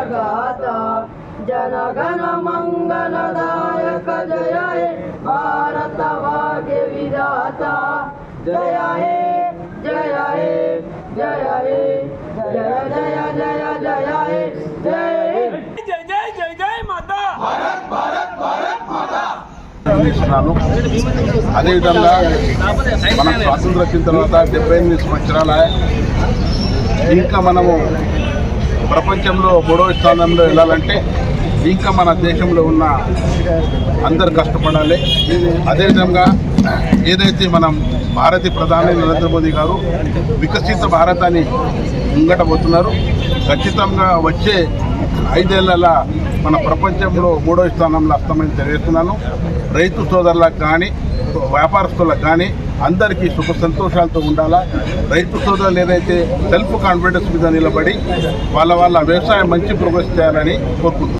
जगाता। जन गण मंगल दायक जय हे भारतभाग्य विधाता। जय हे जय हे जय हे जय जय जय जय हे जय अदे विधा मन स्वातंत्र तरह भारत भारत भारत माता। ప్రపంచంలో మూడవ స్థానంలో వెళ్ళాలంటే ఇంకా మన దేశంలో ఉన్న అందరు కష్టపడాలి. అదేవిధంగా ఏదైతే మనం భారతీయ ప్రధాని నరేంద్ర మోదీ గారు వికసిత భారతాన్ని ముంగటబోతున్నారు ఖచ్చితంగా వచ్చే ఐదేళ్ళ మన ప్రపంచంలో మూడో స్థానంలో అస్తమని తెలియజేస్తున్నాను. రైతు సోదరులకు కానీ వ్యాపారస్తులకు కానీ అందరికీ సుఖ సంతోషాలతో ఉండాలా? రైతు సోదరులు ఏదైతే సెల్ఫ్ కాన్ఫిడెన్స్ మీద నిలబడి వాళ్ళ వాళ్ళ వ్యవసాయం మంచి ప్రోగ్రెస్ చేయాలని కోరుకుంటున్నాను